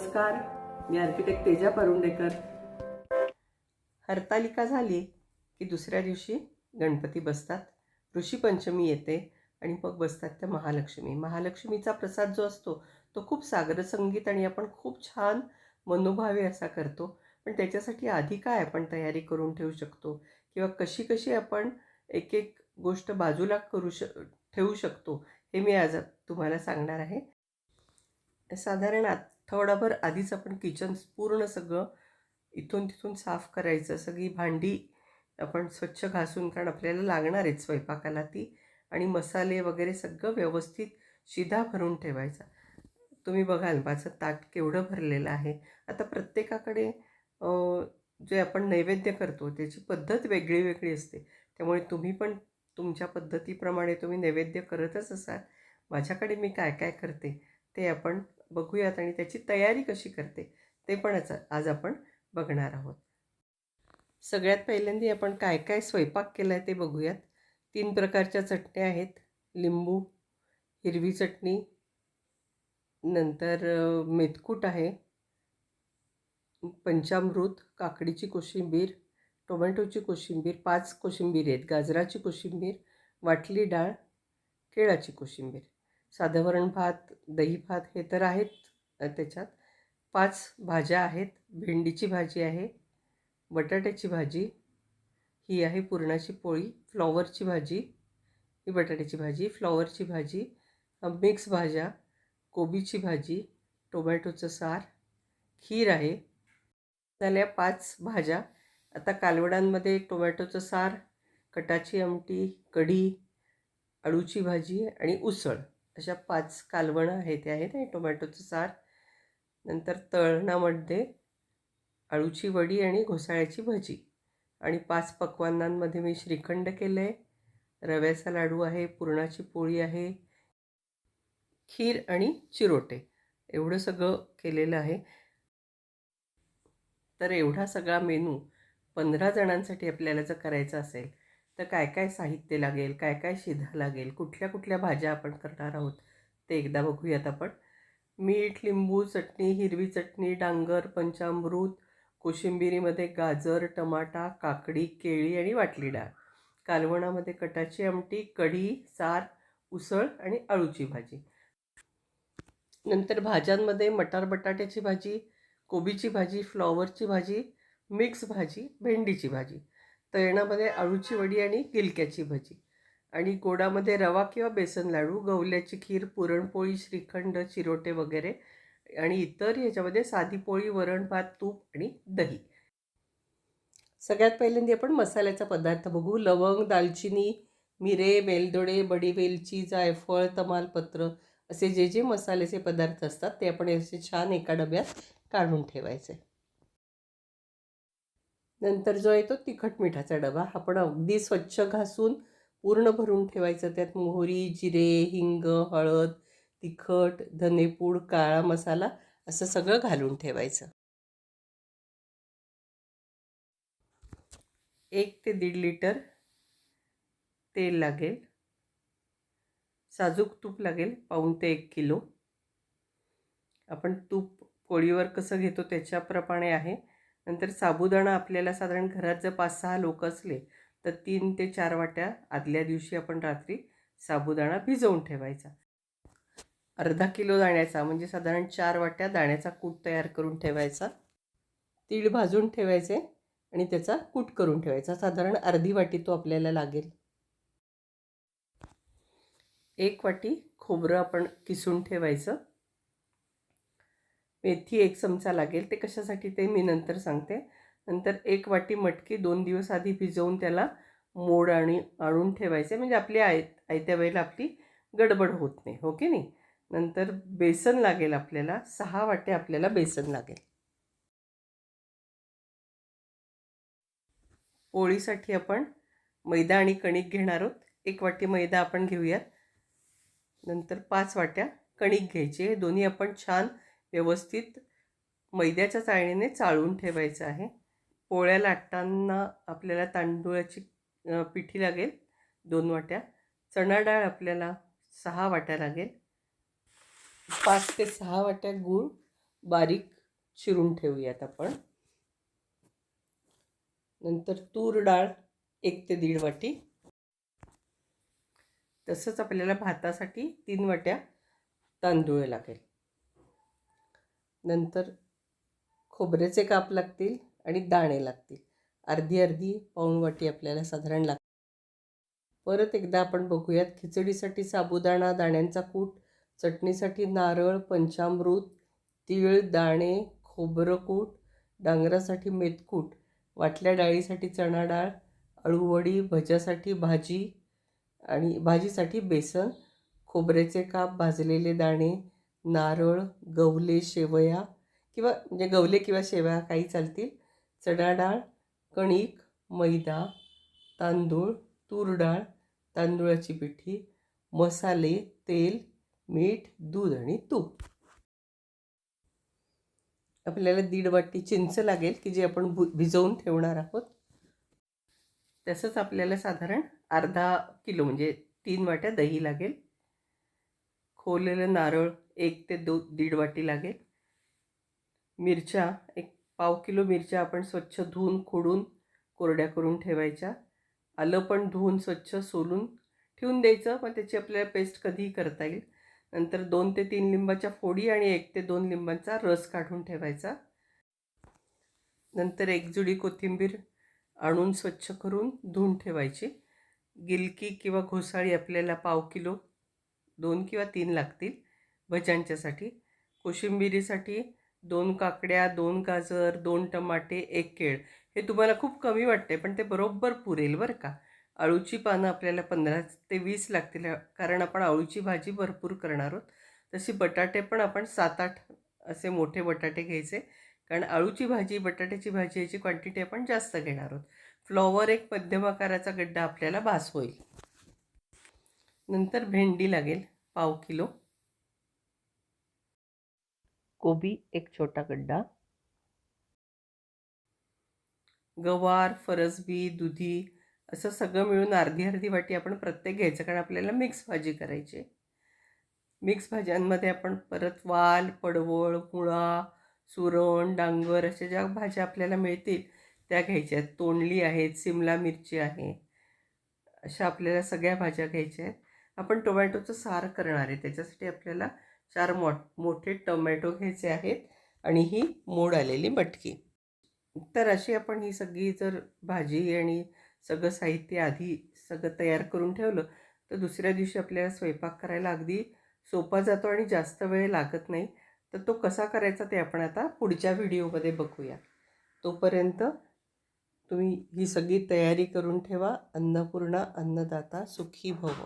नमस्कार मी आर्किटेक्ट तेजा परुंडेकर. हरतालिका झाली की दुसऱ्या दिवशी गणपती बसतात. ऋषीपंचमी येते आणि मग बसतात त्या महालक्ष्मी. महालक्ष्मीचा प्रसाद जो असतो तो खूप सागरसंगीत आणि आपण खूप छान मनोभावे असा करतो. पण त्याच्यासाठी आधी काय आपण तयारी करून ठेवू शकतो? किंवा कशी कशी आपण एक एक गोष्ट बाजूला करू श ठेवू शकतो? हे मी आज तुम्हाला सांगणार आहे. साधारण आठवडाभर आधीच आपण किचन पूर्ण सगळं इथून तिथून साफ करायचं. सगळी भांडी आपण स्वच्छ घासून कारण आपल्याला लागणार आहेत स्वयंपाकाला ती. आणि मसाले वगैरे सगळं व्यवस्थित शिधा भरून ठेवायचा. तुम्ही बघाल माझं ताट केवढं भरलेलं आहे. आता प्रत्येकाकडे जे आपण नैवेद्य करतो त्याची पद्धत वेगळी वेगळी असते. त्यामुळे तुम्ही पण तुमच्या पद्धतीप्रमाणे तुम्ही नैवेद्य करतच असाल. माझ्याकडे मी काय काय करते ते आपण बघूयात आणि त्याची तयारी कशी करते ते पण आज आपण बघणार आहोत. सगळ्यात पहिल्यांदा आपण काय काय स्वयंपाक केला आहे ते बघूयात. तीन प्रकारच्या चटण्या आहेत. लिंबू हिरवी चटणी नंतर मेथकूट आहे. पंचामृत काकडीची कोशिंबीर टोमॅटोची कोशिंबीर पाच कोशिंबीर आहेत. गाजराची कोशिंबीर वाटली डाळ केळाची कोशिंबीर. साधं वरण भात दही भात हे तर आहेत त्याच्यात. पाच भाज्या आहेत. भेंडीची भाजी आहे बटाट्याची भाजी ही आहे पुरणाची पोळी फ्लॉवरची भाजी ही बटाट्याची भाजी फ्लॉवरची भाजी मिक्स भाज्या कोबीची भाजी टोमॅटोचं सार खीर आहे. झाल्या पाच भाज्या. आता कालवडांमध्ये टोमॅटोचं सार कटाची आमटी कढी अळूची भाजी आणि उसळ. अशा पाच कालवणं आहेत ते आहेत. आणि टोमॅटोचं सार नंतर तळणामध्ये अळूची वडी आणि घोसाळ्याची भजी. आणि पाच पक्वान्नांमध्ये मी श्रीखंड केलं आहे रव्याचा लाडू आहे पुरणाची पोळी आहे खीर आणि चिरोटे. एवढं सगळं केलेलं आहे. तर एवढा सगळा मेनू पंधरा जणांसाठी आपल्याला जर करायचा असेल तर काय काय साहित्य लागेल काय काय शिधा लागेल कुठल्या कुठल्या भाज्या आपण करणार आहोत ते एकदा बघूयात आपण. मीठ लिंबू चटणी हिरवी चटणी डांगर पंचामृत कोशिंबिरीमध्ये गाजर टमाटा काकडी केळी आणि वाटली डाळ. कालवणामध्ये कटाची आमटी कढी सार उसळ आणि अळूची भाजी. नंतर भाज्यांमध्ये मटार बटाट्याची भाजी कोबीची भाजी फ्लॉवरची भाजी मिक्स भाजी भेंडीची भाजी. तळणामध्ये अळूची वडी आणि गिलक्याची भजी. आणि गोडामध्ये रवा किंवा बेसन लाडू गवल्याची खीर पुरणपोळी श्रीखंड चिरोटे वगैरे. आणि इतर ह्याच्यामध्ये साधी पोळी वरण भात तूप आणि दही. सगळ्यात पहिल्यांदा आपण मसाल्याचा पदार्थ बघू. लवंग दालचिनी मिरे वेलदोडे बडी वेलची जायफळ तमालपत्र असे जे जे मसाल्याचे पदार्थ असतात ते आपण असे छान एका डब्यात काढून ठेवायचे. नंतर जो आहे तो तिखट मिठाचा डबा आपण अगदी स्वच्छ घासून पूर्ण भरून ठेवायचं. त्यात मोहरी जिरे हिंग हळद तिखट धनेपूड काळा मसाला असं सगळं घालून ठेवायचं. एक ते दीड लिटर तेल लागेल. साजूक तूप लागेल पाऊण ते एक किलो. आपण तूप पोळीवर कसं घेतो त्याच्याप्रमाणे आहे. नंतर साबुदाणा आपल्याला साधारण घरात जर पाच सहा लोक असले तर तीन ते चार वाट्या आदल्या दिवशी आपण रात्री साबुदाणा भिजवून ठेवायचा. अर्धा किलो दाण्याचा म्हणजे साधारण चार वाट्या दाण्याचा कूट तयार करून ठेवायचा. तीळ भाजून ठेवायचे आणि त्याचा कूट करून ठेवायचा. साधारण अर्धी वाटी तो आपल्याला लागेल. एक वाटी खोबरं आपण किसून ठेवायचं. मेथी एक चमचा लागेल ते कशासाठी ते मी नंतर सांगते. नंतर एक वाटी मटकी दोन दिवस आधी भिजवून त्याला मोड आणि आणून ठेवायचे. म्हणजे आपली आय आयत्या वेळेला आपली गडबड होत नाही हो की नाही? नंतर बेसन लागेल आपल्याला सहा वाटे आपल्याला बेसन लागेल. पोळीसाठी आपण मैदा आणि कणिक घेणार आहोत. एक वाटी मैदा आपण घेऊयात. नंतर पाच वाट्या कणिक घ्यायची हे दोन्ही आपण छान व्यवस्थित मैद्याच्या चाळणीने चाळून ठेवायचं आहे. पोळ्या लाटताना आपल्याला तांदूळाची पिठी लागेल दोन वाट्या. चणा डाळ आपल्याला सहा वाट्या लागेल. पाच ते सहा वाट्या गूळ बारीक चिरून ठेवूयात आपण. नंतर तूर डाळ एक ते दीड वाटी. तसंच आपल्याला भातासाठी तीन वाट्या तांदूळ लागेल. नंतर खोबऱ्याचे काप लागतील आणि दाणे लागतील. अर्धी अर्धी पाऊण वाटी आपल्याला साधारण लागते परत एकदा आपण बघूयात खिचडीसाठी साबुदाणा दाण्यांचा कूट चटणीसाठी नारळ पंचामृत तीळ दाणे खोबरं कूट डांगरासाठी मेथकूट वाटल्या डाळीसाठी चणा डाळ अळूवडी भज्यासाठी भाजी आणि भाजीसाठी बेसन खोबऱ्याचे काप भाजलेले दाणे नारळ गवले शेवया किंवा म्हणजे गवले किंवा शेवया काही चालतील. चणा डाळ कणिक मैदा तांदूळ तूर डाळ तांदूळाची पिठी मसाले तेल मीठ दूध आणि तूप. आपल्याला दीड वाटी चिंच लागेल की जे आपण भु भिजवून ठेवणार आहोत. तसंच आपल्याला साधारण अर्धा किलो म्हणजे तीन वाट्या दही लागेल. खोवलेलं नारळ एक ते दो दीड वाटी लागेल. मिरच्या एक पाव किलो मिरच्या आपण स्वच्छ धुवून खोडून कोरड्या करून ठेवायच्या. आलं पण धुवून स्वच्छ सोलून ठेवून द्यायचं मग त्याची आपल्याला पेस्ट कधीही करता येईल. नंतर दोन ते तीन लिंबाच्या फोडी आणि एक ते दोन लिंबांचा रस काढून ठेवायचा. नंतर एक जुडी कोथिंबीर आणून स्वच्छ करून धुवून ठेवायची. गिलकी किंवा घोसाळी आपल्याला पाव किलो दोन किंवा तीन लागतील भज्यांच्यासाठी. कोशिंबिरीसाठी दोन काकड्या दोन गाजर दोन टमाटे एक केळ. हे तुम्हाला खूप कमी वाटते पण ते बरोबर पुरेल बरं का. अळूची पानं आपल्याला पंधरा ते वीस लागतील कारण आपण अळूची भाजी भरपूर करणार आहोत. तशी बटाटे पण आपण सात आठ असे मोठे बटाटे घ्यायचे कारण अळूची भाजी बटाट्याची भाजी याची क्वांटिटी आपण जास्त घेणार आहोत. फ्लॉवर एक मध्यम आकाराचा गड्डा आपल्याला भास होईल. नंतर भेंडी लागेल पाव किलो. कोबी एक छोटा गड्डा. गवार फरसबी दुधी असं सगळं मिळून अर्धी अर्धी वाटी आपण प्रत्येक घ्यायचं कारण आपल्याला मिक्स भाजी करायची मिक्स भाज्यांमध्ये आपण परत वाल पडवळ मुळा सुरण डांगर अशा ज्या भाज्या आपल्याला मिळतील त्या घ्यायच्या आहेत. तोंडली आहेत सिमला मिरची आहे. अशा आपल्याला सगळ्या भाज्या घ्यायच्या आहेत. आपण टोमॅटोचं सार करणार आहे. त्याच्यासाठी आपल्याला चार मो मोठे टोमॅटो घ्यायचे आहेत आणि ही मोड आलेली मटकी. तर अशी आपण ही सगळी जर भाजी आणि सगळं साहित्य आधी सगळं तयार करून ठेवलं तर दुसऱ्या दिवशी आपल्याला स्वयंपाक करायला अगदी सोपा जातो आणि जास्त वेळ लागत नाही. तर तो कसा करायचा ते आपण आता पुढच्या व्हिडिओमध्ये बघूया. तोपर्यंत तुम्ही ही सगळी तयारी करून ठेवा. अन्नपूर्णा अन्नदाता सुखी भव.